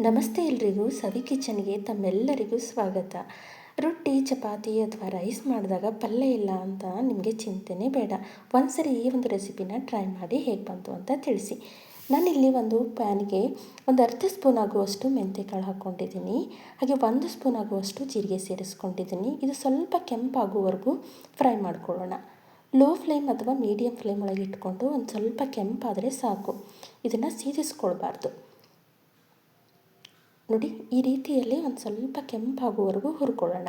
ನಮಸ್ತೆ ಎಲ್ರಿಗೂ, ಸವಿ ಕಿಚನ್ಗೆ ತಮ್ಮೆಲ್ಲರಿಗೂ ಸ್ವಾಗತ. ರೊಟ್ಟಿ, ಚಪಾತಿ ಅಥವಾ ರೈಸ್ ಮಾಡಿದಾಗ ಪಲ್ಯ ಇಲ್ಲ ಅಂತ ನಿಮಗೆ ಚಿಂತೆನೇ ಬೇಡ. ಒಂದ್ಸರಿ ಈ ಒಂದು ರೆಸಿಪಿನ ಟ್ರೈ ಮಾಡಿ ಹೇಗೆ ಬಂತು ಅಂತ ತಿಳಿಸಿ. ನಾನಿಲ್ಲಿ ಒಂದು ಪ್ಯಾನ್ಗೆ ಒಂದು ಅರ್ಧ ಸ್ಪೂನ್ ಆಗುವಷ್ಟು ಮೆಂತ್ಯಕಾಳು ಹಾಕ್ಕೊಂಡಿದ್ದೀನಿ. ಹಾಗೆ ಒಂದು ಸ್ಪೂನ್ ಆಗುವಷ್ಟು ಜೀರಿಗೆ ಸೇರಿಸ್ಕೊಂಡಿದ್ದೀನಿ. ಇದು ಸ್ವಲ್ಪ ಕೆಂಪಾಗುವವರೆಗೂ ಫ್ರೈ ಮಾಡ್ಕೊಳ್ಳೋಣ. ಲೋ ಫ್ಲೇಮ್ ಅಥವಾ ಮೀಡಿಯಮ್ ಫ್ಲೇಮ್ ಒಳಗೆ ಇಟ್ಕೊಂಡು ಒಂದು ಸ್ವಲ್ಪ ಕೆಂಪಾದರೆ ಸಾಕು. ಇದನ್ನು ಸೀದಿಸ್ಕೊಳ್ಬಾರ್ದು ನೋಡಿ, ಈ ರೀತಿಯಲ್ಲಿ ಒಂದು ಸ್ವಲ್ಪ ಕೆಂಪಾಗುವವರೆಗೂ ಹುರ್ಕೊಳ್ಳೋಣ.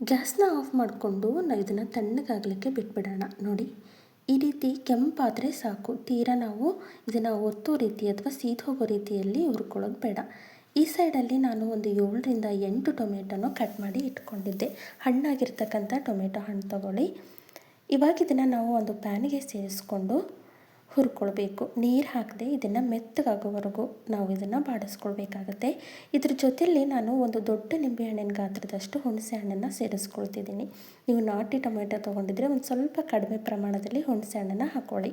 ಗ್ಯಾಸ್ನ ಆಫ್ ಮಾಡಿಕೊಂಡು ನಾವು ಇದನ್ನು ತಣ್ಣಗಾಗಲಿಕ್ಕೆ ಬಿಟ್ಬಿಡೋಣ. ನೋಡಿ, ಈ ರೀತಿ ಕೆಂಪಾದರೆ ಸಾಕು. ತೀರಾ ನಾವು ಇದನ್ನು ಒತ್ತೋ ರೀತಿ ಅಥವಾ ಹೋಗೋ ರೀತಿಯಲ್ಲಿ ಹುರ್ಕೊಳ್ಳೋದು ಬೇಡ. ಈ ಸೈಡಲ್ಲಿ ನಾನು ಒಂದು ಏಳರಿಂದ ಎಂಟು ಟೊಮೆಟೊನ ಕಟ್ ಮಾಡಿ ಇಟ್ಕೊಂಡಿದ್ದೆ. ಹಣ್ಣಾಗಿರ್ತಕ್ಕಂಥ ಟೊಮೆಟೊ ಹಣ್ಣು ತಗೊಳ್ಳಿ. ಇವಾಗ ಇದನ್ನು ನಾವು ಒಂದು ಪ್ಯಾನಿಗೆ ಸೇರಿಸ್ಕೊಂಡು ಹುರ್ಕೊಳ್ಬೇಕು. ನೀರು ಹಾಕದೆ ಇದನ್ನು ಮೆತ್ತಗಾಗೋವರೆಗೂ ನಾವು ಇದನ್ನು ಬಾಡಿಸ್ಕೊಳ್ಬೇಕಾಗತ್ತೆ. ಇದ್ರ ಜೊತೆಯಲ್ಲಿ ನಾನು ಒಂದು ದೊಡ್ಡ ನಿಂಬೆಹಣ್ಣಿನ ಗಾತ್ರದಷ್ಟು ಹುಣಸೆ ಹಣ್ಣನ್ನು ಸೇರಿಸ್ಕೊಳ್ತಿದ್ದೀನಿ. ನೀವು ನಾಟಿ ಟೊಮೆಟೊ ತೊಗೊಂಡಿದ್ರೆ ಒಂದು ಸ್ವಲ್ಪ ಕಡಿಮೆ ಪ್ರಮಾಣದಲ್ಲಿ ಹುಣಸೆ ಹಣ್ಣನ್ನು ಹಾಕ್ಕೊಳ್ಳಿ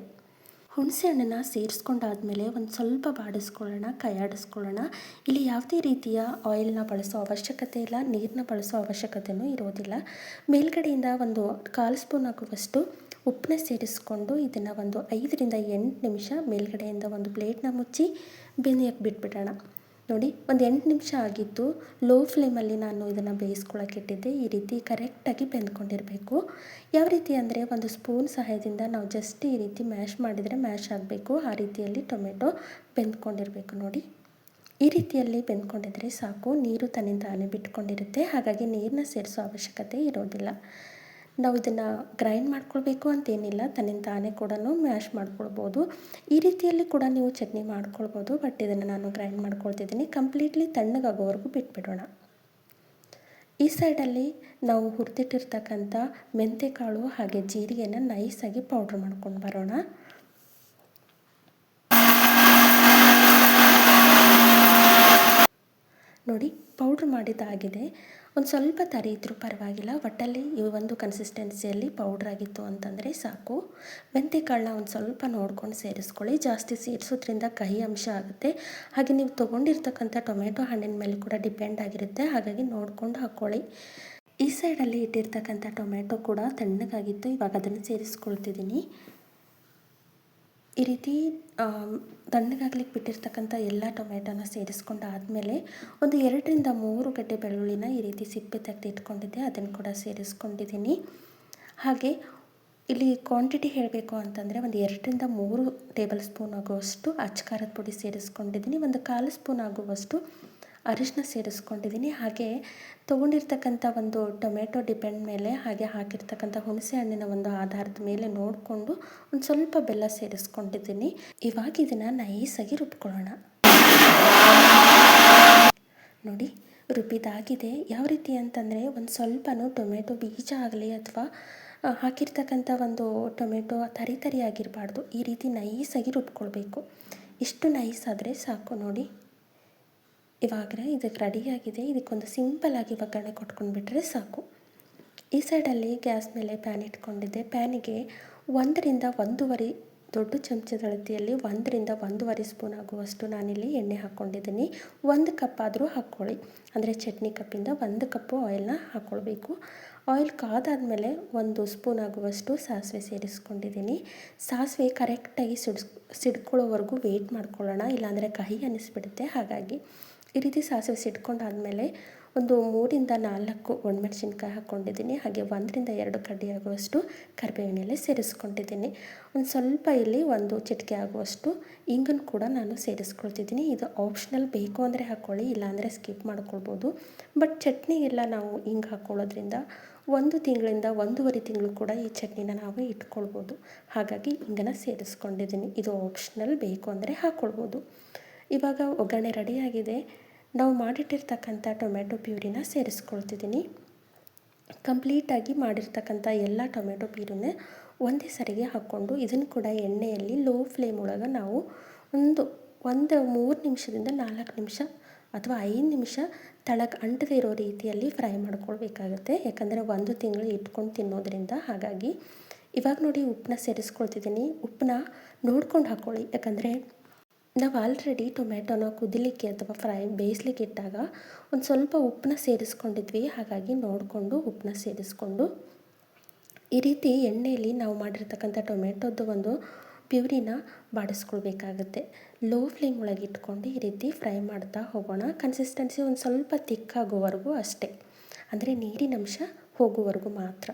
ಹುಣಸೆ ಹಣ್ಣನ್ನು ಸೇರಿಸ್ಕೊಂಡಾದಮೇಲೆ ಒಂದು ಸ್ವಲ್ಪ ಬಾಡಿಸ್ಕೊಳ್ಳೋಣ, ಕೈಯಾಡಿಸ್ಕೊಳ್ಳೋಣ. ಇಲ್ಲಿ ಯಾವುದೇ ರೀತಿಯ ಆಯಿಲ್ನ ಬಳಸೋ ಅವಶ್ಯಕತೆ ಇಲ್ಲ ನೀರನ್ನ ಬಳಸೋ ಅವಶ್ಯಕತೆಯೂ ಇರೋದಿಲ್ಲ. ಮೇಲ್ಗಡೆಯಿಂದ ಒಂದು ಕಾಲು ಸ್ಪೂನ್ ಆಗುವಷ್ಟು ಉಪ್ಪನ್ನ ಸೇರಿಸ್ಕೊಂಡು ಇದನ್ನು ಒಂದು ಐದರಿಂದ ಎಂಟು ನಿಮಿಷ ಮೇಲ್ಗಡೆಯಿಂದ ಒಂದು ಪ್ಲೇಟ್ನ ಮುಚ್ಚಿ ಬೆನೆಯಕ್ಕೆ ಬಿಟ್ಬಿಡೋಣ. ನೋಡಿ, ಒಂದು ಎಂಟು ನಿಮಿಷ ಆಗಿದ್ದು ಲೋ ಫ್ಲೇಮಲ್ಲಿ ನಾನು ಇದನ್ನು ಬೇಯಿಸ್ಕೊಳಕ್ಕೆ ಇಟ್ಟಿದ್ದೆ. ಈ ರೀತಿ ಕರೆಕ್ಟಾಗಿ ಬೆಂದ್ಕೊಂಡಿರಬೇಕು. ಯಾವ ರೀತಿ ಅಂದರೆ ಒಂದು ಸ್ಪೂನ್ ಸಹಾಯದಿಂದ ನಾವು ಜಸ್ಟ್ ಈ ರೀತಿ ಮ್ಯಾಶ್ ಮಾಡಿದರೆ ಮ್ಯಾಶ್ ಆಗಬೇಕು. ಆ ರೀತಿಯಲ್ಲಿ ಟೊಮೆಟೊ ಬೆಂದ್ಕೊಂಡಿರಬೇಕು. ನೋಡಿ, ಈ ರೀತಿಯಲ್ಲಿ ಬೆಂದ್ಕೊಂಡಿದ್ರೆ ಸಾಕು. ನೀರು ತನ್ನಿಂದಾನೆ ಬಿಟ್ಕೊಂಡಿರುತ್ತೆ. ಹಾಗಾಗಿ ನೀರನ್ನ ಸೇರಿಸೋ ಅವಶ್ಯಕತೆ ಇರೋದಿಲ್ಲ. ನಾವು ಇದನ್ನು ಗ್ರೈಂಡ್ ಮಾಡ್ಕೊಳ್ಬೇಕು ಅಂತೇನಿಲ್ಲ, ತನ್ನಿಂದ ತಾನೇ ಕೂಡ ಮ್ಯಾಶ್ ಮಾಡ್ಕೊಳ್ಬೋದು. ಈ ರೀತಿಯಲ್ಲಿ ಕೂಡ ನೀವು ಚಟ್ನಿ ಮಾಡ್ಕೊಳ್ಬೋದು ಬಟ್ ಇದನ್ನು ನಾನು ಗ್ರೈಂಡ್ ಮಾಡ್ಕೊಳ್ತಿದ್ದೀನಿ. ಕಂಪ್ಲೀಟ್ಲಿ ತಣ್ಣಗಾಗೋವರೆಗೂ ಬಿಟ್ಬಿಡೋಣ. ಈ ಸೈಡಲ್ಲಿ ನಾವು ಹುರಿದಿಟ್ಟಿರ್ತಕ್ಕಂಥ ಮೆಂತೆಕಾಳು ಹಾಗೆ ಜೀರಿಗೆನ ನೈಸಾಗಿ ಪೌಡ್ರ್ ಮಾಡ್ಕೊಂಡು ಬರೋಣ. ನೋಡಿ ಪೌಡ್ರ್ ಮಾಡಿದ್ದಾಗಿದೆ ಒಂದು ಸ್ವಲ್ಪ ತರಿ ಇದ್ದರೂ ಪರವಾಗಿಲ್ಲ. ಒಟ್ಟಲ್ಲಿ ಈ ಒಂದು ಕನ್ಸಿಸ್ಟೆನ್ಸಿಯಲ್ಲಿ ಪೌಡ್ರ್ ಆಗಿತ್ತು ಅಂತಂದರೆ ಸಾಕು. ಮೆಂತೆಕಾಳನ್ನ ಒಂದು ಸ್ವಲ್ಪ ನೋಡ್ಕೊಂಡು ಸೇರಿಸ್ಕೊಳ್ಳಿ. ಜಾಸ್ತಿ ಸೇರಿಸೋದ್ರಿಂದ ಕಹಿ ಅಂಶ ಆಗುತ್ತೆ. ಹಾಗೆ ನೀವು ತೊಗೊಂಡಿರ್ತಕ್ಕಂಥ ಟೊಮೆಟೊ ಹಣ್ಣಿನ ಮೇಲೆ ಕೂಡ ಡಿಪೆಂಡ್ ಆಗಿರುತ್ತೆ. ಹಾಗಾಗಿ ನೋಡ್ಕೊಂಡು ಹಾಕ್ಕೊಳ್ಳಿ ಈ ಸೈಡಲ್ಲಿ ಇಟ್ಟಿರ್ತಕ್ಕಂಥ ಟೊಮೆಟೊ ಕೂಡ ತಣ್ಣಗಾಗಿತ್ತು. ಇವಾಗ ಅದನ್ನು ಸೇರಿಸ್ಕೊಳ್ತಿದ್ದೀನಿ. ಈ ರೀತಿ ತಣ್ಣಗಾಗ್ಲಿಕ್ಕೆ ಬಿಟ್ಟಿರ್ತಕ್ಕಂಥ ಎಲ್ಲ ಟೊಮೆಟೊನ ಸೇರಿಸ್ಕೊಂಡು ಆದಮೇಲೆ ಒಂದು ಎರಡರಿಂದ ಮೂರು ಗಡ್ಡೆ ಬೆಳ್ಳುಳ್ಳಿನ ಈ ರೀತಿ ಸಿಪ್ಪೆ ತೆಗೆದು ಇಟ್ಕೊಂಡಿದ್ದೆ, ಅದನ್ನು ಕೂಡ ಸೇರಿಸ್ಕೊಂಡಿದ್ದೀನಿ. ಹಾಗೆ ಇಲ್ಲಿ ಕ್ವಾಂಟಿಟಿ ಹೇಳಬೇಕು ಅಂತಂದರೆ ಒಂದು ಎರಡರಿಂದ ಮೂರು ಟೇಬಲ್ ಸ್ಪೂನ್ ಆಗುವಷ್ಟು ಅಚ್ಕಾರದ ಪುಡಿ ಸೇರಿಸ್ಕೊಂಡಿದ್ದೀನಿ, ಒಂದು ಕಾಲು ಸ್ಪೂನ್ ಆಗುವಷ್ಟು ಅರಿಶಿನ ಸೇರಿಸ್ಕೊಂಡಿದ್ದೀನಿ. ಹಾಗೆ ತೊಗೊಂಡಿರ್ತಕ್ಕಂಥ ಒಂದು ಟೊಮೆಟೊ ಡಿಪೆಂಡ್ ಮೇಲೆ ಹಾಗೆ ಹಾಕಿರ್ತಕ್ಕಂಥ ಹುಣಸೆ ಹಣ್ಣಿನ ಒಂದು ಆಧಾರದ ಮೇಲೆ ನೋಡಿಕೊಂಡು ಒಂದು ಸ್ವಲ್ಪ ಬೆಲ್ಲ ಸೇರಿಸ್ಕೊಂಡಿದ್ದೀನಿ. ಇವಾಗ ಇದನ್ನು ನೈಸಾಗಿ ರುಬ್ಕೊಳ್ಳೋಣ. ನೋಡಿ, ರುಬ್ಬಿದಾಗಿದೆ. ಯಾವ ರೀತಿ ಅಂತಂದರೆ ಒಂದು ಸ್ವಲ್ಪನೂ ಟೊಮೆಟೊ ಬೀಜ ಆಗಲಿ ಅಥವಾ ಹಾಕಿರ್ತಕ್ಕಂಥ ಒಂದು ಟೊಮೆಟೊ ತರಿ ತರಿ ಆಗಿರಬಾರ್ದು. ಈ ರೀತಿ ನೈಸಾಗಿ ರುಬ್ಕೊಳ್ಬೇಕು. ಇಷ್ಟು ನೈಸ್ ಆದರೆ ಸಾಕು. ನೋಡಿ. ಇವಾಗ ಇದಕ್ಕೆ ರೆಡಿಯಾಗಿದೆ ಇದಕ್ಕೊಂದು ಸಿಂಪಲ್ಲಾಗಿ ಒಗ್ಗರಣೆ ಕೊಟ್ಕೊಂಡ್ಬಿಟ್ರೆ ಸಾಕು. ಈ ಸೈಡಲ್ಲಿ ಗ್ಯಾಸ್ ಮೇಲೆ ಪ್ಯಾನ್ ಇಟ್ಕೊಂಡಿದ್ದೆ. ಪ್ಯಾನಿಗೆ ಒಂದರಿಂದ ಒಂದೂವರೆ ದೊಡ್ಡ ಚಮಚದ ಅಳತೆಯಲ್ಲಿ ಒಂದರಿಂದ ಒಂದೂವರೆ ಸ್ಪೂನ್ ಆಗುವಷ್ಟು ನಾನಿಲ್ಲಿ ಎಣ್ಣೆ ಹಾಕ್ಕೊಂಡಿದ್ದೀನಿ. ಒಂದು ಕಪ್ ಆದರೂ ಹಾಕ್ಕೊಳ್ಳಿ. ಅಂದರೆ ಚಟ್ನಿ ಕಪ್ಪಿಂದ ಒಂದು ಕಪ್ಪು ಆಯಿಲ್ನ ಹಾಕ್ಕೊಳ್ಬೇಕು. ಆಯಿಲ್ ಕಾದಾದಮೇಲೆ ಒಂದು ಸ್ಪೂನ್ ಆಗುವಷ್ಟು ಸಾಸಿವೆ ಸೇರಿಸ್ಕೊಂಡಿದ್ದೀನಿ. ಸಾಸಿವೆ ಕರೆಕ್ಟಾಗಿ ಸಿಡ್ಸ್, ಸಿಡ್ಕೊಳ್ಳೋವರೆಗೂ ವೆಯ್ಟ್ ಮಾಡ್ಕೊಳ್ಳೋಣ. ಇಲ್ಲಾಂದರೆ ಕಹಿ ಅನ್ನಿಸ್ಬಿಡುತ್ತೆ. ಹಾಗಾಗಿ ಈ ರೀತಿ ಸಾಸಿವೆ ಸಿಡ್ಕೊಂಡಾದಮೇಲೆ ಒಂದು ಮೂರಿಂದ ನಾಲ್ಕು ಒಣಮೆಣಸಿನ್ಕಾಯಿ ಹಾಕ್ಕೊಂಡಿದ್ದೀನಿ. ಹಾಗೆ ಒಂದರಿಂದ ಎರಡು ಕಡ್ಡಿ ಆಗುವಷ್ಟು ಕರಿಬೇವಿನೆಲೆ ಸೇರಿಸ್ಕೊಂಡಿದ್ದೀನಿ. ಒಂದು ಸ್ವಲ್ಪ ಇಲ್ಲಿ ಒಂದು ಚಿಟಿಕೆ ಆಗುವಷ್ಟು ಇಂಗನ್ನು ಕೂಡ ನಾನು ಸೇರಿಸ್ಕೊಳ್ತಿದ್ದೀನಿ. ಇದು ಆಪ್ಷನಲ್ ಬೇಕು ಅಂದರೆ ಹಾಕ್ಕೊಳ್ಳಿ ಇಲ್ಲಾಂದರೆ ಸ್ಕಿಪ್ ಮಾಡ್ಕೊಳ್ಬೋದು. ಬಟ್ ಚಟ್ನಿಗೆಲ್ಲ ನಾವು ಹಿಂಗೆ ಹಾಕ್ಕೊಳ್ಳೋದ್ರಿಂದ ಒಂದು ತಿಂಗಳಿಂದ ಒಂದೂವರೆ ತಿಂಗಳು ಕೂಡ ಈ ಚಟ್ನಿನ ನಾವು ಇಟ್ಕೊಳ್ಬೋದು. ಹಾಗಾಗಿ ಹಿಂಗನ್ನು ಸೇರಿಸ್ಕೊಂಡಿದ್ದೀನಿ. ಇದು ಆಪ್ಷನಲ್ ಬೇಕು ಅಂದರೆ ಹಾಕ್ಕೊಳ್ಬೋದು ಇವಾಗ ಒಗ್ಗರಣೆ ರೆಡಿಯಾಗಿದೆ. ನಾವು ಮಾಡಿಟ್ಟಿರ್ತಕ್ಕಂಥ ಟೊಮೆಟೊ ಪ್ಯೂರಿನ ಸೇರಿಸ್ಕೊಳ್ತಿದ್ದೀನಿ. ಕಂಪ್ಲೀಟಾಗಿ ಮಾಡಿರ್ತಕ್ಕಂಥ ಎಲ್ಲ ಟೊಮೆಟೊ ಪ್ಯೂರಿನ ಒಂದೇ ಸರಿಗೆ ಹಾಕ್ಕೊಂಡು ಇದನ್ನು ಕೂಡ ಎಣ್ಣೆಯಲ್ಲಿ ಲೋ ಫ್ಲೇಮ್ ಒಳಗೆ ನಾವು ಒಂದು ಒಂದು ಮೂರು ನಿಮಿಷದಿಂದ ನಾಲ್ಕು ನಿಮಿಷ ಅಥವಾ ಐದು ನಿಮಿಷ ತಳಕ್ಕೆ ಅಂಟದೇ ಇರೋ ರೀತಿಯಲ್ಲಿ ಫ್ರೈ ಮಾಡ್ಕೊಳ್ಬೇಕಾಗುತ್ತೆ. ಯಾಕಂದರೆ ಒಂದು ತಿಂಗಳು ಇಟ್ಕೊಂಡು ತಿನ್ನೋದ್ರಿಂದ ಹಾಗಾಗಿ ಇವಾಗ ನೋಡಿ ಉಪ್ಪನ್ನ ಸೇರಿಸ್ಕೊಳ್ತಿದ್ದೀನಿ. ಉಪ್ಪನ್ನ ನೋಡ್ಕೊಂಡು ಹಾಕ್ಕೊಳ್ಳಿ. ಯಾಕಂದರೆ ನಾವು ಆಲ್ರೆಡಿ ಟೊಮ್ಯಾಟೊನ ಕುದಿಲಿಕ್ಕೆ ಅಥವಾ ಫ್ರೈ ಬೇಯಿಸ್ಲಿಕ್ಕೆ ಇಟ್ಟಾಗ ಒಂದು ಸ್ವಲ್ಪ ಉಪ್ಪನ್ನ ಸೇರಿಸ್ಕೊಂಡಿದ್ವಿ. ಹಾಗಾಗಿ ನೋಡಿಕೊಂಡು ಉಪ್ಪನ್ನ ಸೇರಿಸ್ಕೊಂಡು ಈ ರೀತಿ ಎಣ್ಣೆಯಲ್ಲಿ ನಾವು ಮಾಡಿರ್ತಕ್ಕಂಥ ಟೊಮೆಟೊದ್ದು ಒಂದು ಪ್ಯೂರಿನ ಬಾಡಿಸ್ಕೊಳ್ಬೇಕಾಗುತ್ತೆ. ಲೋ ಫ್ಲೇಮ್ ಒಳಗೆ ಇಟ್ಕೊಂಡು ಈ ರೀತಿ ಫ್ರೈ ಮಾಡ್ತಾ ಹೋಗೋಣ. ಕನ್ಸಿಸ್ಟೆನ್ಸಿ ಒಂದು ಸ್ವಲ್ಪ ತಿಕ್ಕಾಗೋವರೆಗೂ ಅಷ್ಟೇ. ಅಂದರೆ ನೀರಿನ ಅಂಶ ಹೋಗುವವರೆಗೂ ಮಾತ್ರ.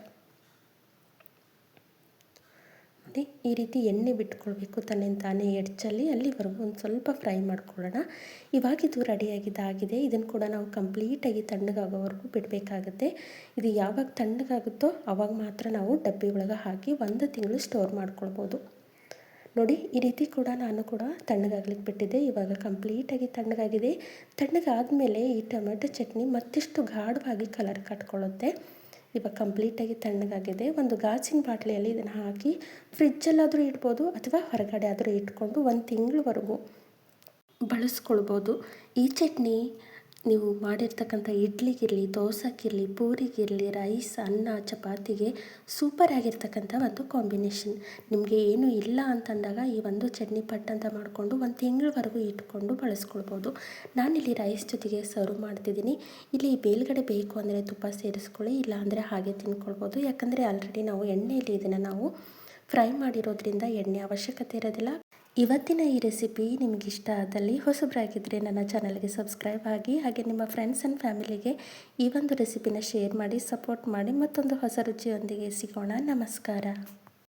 ಈ ರೀತಿ ಎಣ್ಣೆ ಬಿಟ್ಕೊಳ್ಬೇಕು ತನ್ನಿಂದ ತಾನೇ ಎಡ್ಚಲ್ಲಿ ಅಲ್ಲಿವರೆಗೂ ಒಂದು ಸ್ವಲ್ಪ ಫ್ರೈ ಮಾಡ್ಕೊಳ್ಳೋಣ. ಇವಾಗ ಇದು ರೆಡಿಯಾಗಿದ್ದಾಗಿದೆ ಇದನ್ನು ಕೂಡ ನಾವು ಕಂಪ್ಲೀಟಾಗಿ ತಣ್ಣಗಾಗೋವರೆಗೂ ಬಿಡಬೇಕಾಗುತ್ತೆ. ಇದು ಯಾವಾಗ ತಣ್ಣಗಾಗುತ್ತೋ ಆವಾಗ ಮಾತ್ರ ನಾವು ಡಬ್ಬಿ ಒಳಗೆ ಹಾಕಿ ಒಂದು ತಿಂಗಳು ಸ್ಟೋರ್ ಮಾಡ್ಕೊಳ್ಬೋದು. ನೋಡಿ, ಈ ರೀತಿ ಕೂಡ ನಾನು ಕೂಡ ತಣ್ಣಗಾಗ್ಲಿಕ್ಕೆ ಬಿಟ್ಟಿದ್ದೆ. ಇವಾಗ ಕಂಪ್ಲೀಟಾಗಿ ತಣ್ಣಗಾಗಿದೆ. ತಣ್ಣಗಾದಮೇಲೆ ಈ ಟೊಮೆಟೊ ಚಟ್ನಿ ಮತ್ತಿಷ್ಟು ಗಾಢವಾಗಿ ಕಲರ್ ಕಟ್ಕೊಳ್ಳುತ್ತೆ. ಇವಾಗ ಕಂಪ್ಲೀಟಾಗಿ ತಣ್ಣಗಾಗಿದೆ. ಒಂದು ಗಾಜಿನ ಬಾಟ್ಲಿಯಲ್ಲಿ ಇದನ್ನು ಹಾಕಿ ಫ್ರಿಜ್ಜಲ್ಲಾದರೂ ಇಡ್ಬೋದು ಅಥವಾ ಹೊರಗಡೆ ಆದರೂ ಇಟ್ಕೊಂಡು ಒಂದು ತಿಂಗಳವರೆಗೂ ಬಳಸ್ಕೊಳ್ಬೋದು. ಈ ಚಟ್ನಿ ನೀವು ಮಾಡಿರ್ತಕ್ಕಂಥ ಇಡ್ಲಿಗಿರಲಿ ದೋಸಕ್ಕಿರಲಿ ಪೂರಿಗಿರಲಿ, ರೈಸ್, ಅನ್ನ, ಚಪಾತಿಗೆ ಸೂಪರ್ ಆಗಿರ್ತಕ್ಕಂಥ ಒಂದು ಕಾಂಬಿನೇಷನ್ ನಿಮಗೆ ಏನೂ ಇಲ್ಲ ಅಂತಂದಾಗ ಈ ಒಂದು ಚಟ್ನಿ ಪಟ್ ಅಂತ ಮಾಡಿಕೊಂಡು ಒಂದು ತಿಂಗಳವರೆಗೂ ಇಟ್ಕೊಂಡು ಬಳಸ್ಕೊಳ್ಬೋದು. ನಾನಿಲ್ಲಿ ರೈಸ್ ಜೊತೆಗೆ ಸರ್ವ್ ಮಾಡ್ತಿದ್ದೀನಿ. ಇಲ್ಲಿ ಮೇಲ್ಗಡೆ ಬೇಕು ಅಂದರೆ ತುಪ್ಪ ಸೇರಿಸ್ಕೊಳ್ಳಿ ಇಲ್ಲ ಅಂದರೆ ಹಾಗೆ ತಿನ್ಕೊಳ್ಬೋದು. ಯಾಕಂದರೆ ಆಲ್ರೆಡಿ ನಾವು ಎಣ್ಣೆಯಲ್ಲಿ ಇದನ್ನು ನಾವು ಫ್ರೈ ಮಾಡಿರೋದ್ರಿಂದ ಎಣ್ಣೆ ಅವಶ್ಯಕತೆ ಇರೋದಿಲ್ಲ. ಇವತ್ತಿನ ಈ ರೆಸಿಪಿ ನಿಮಗೆ ಆದಲ್ಲಿ ಹೊಸಬ್ರಾಗಿದ್ದರೆ ನನ್ನ ಚಾನಲ್ಗೆ ಸಬ್ಸ್ಕ್ರೈಬ್ ಆಗಿ ಹಾಗೆ ನಿಮ್ಮ ಫ್ರೆಂಡ್ಸ್ ಆ್ಯಂಡ್ ಫ್ಯಾಮಿಲಿಗೆ ಈ ಒಂದು ರೆಸಿಪಿನ ಶೇರ್ ಮಾಡಿ ಸಪೋರ್ಟ್ ಮಾಡಿ ಮತ್ತೊಂದು ಹೊಸ ರುಚಿಯೊಂದಿಗೆ ಸಿಗೋಣ. ನಮಸ್ಕಾರ.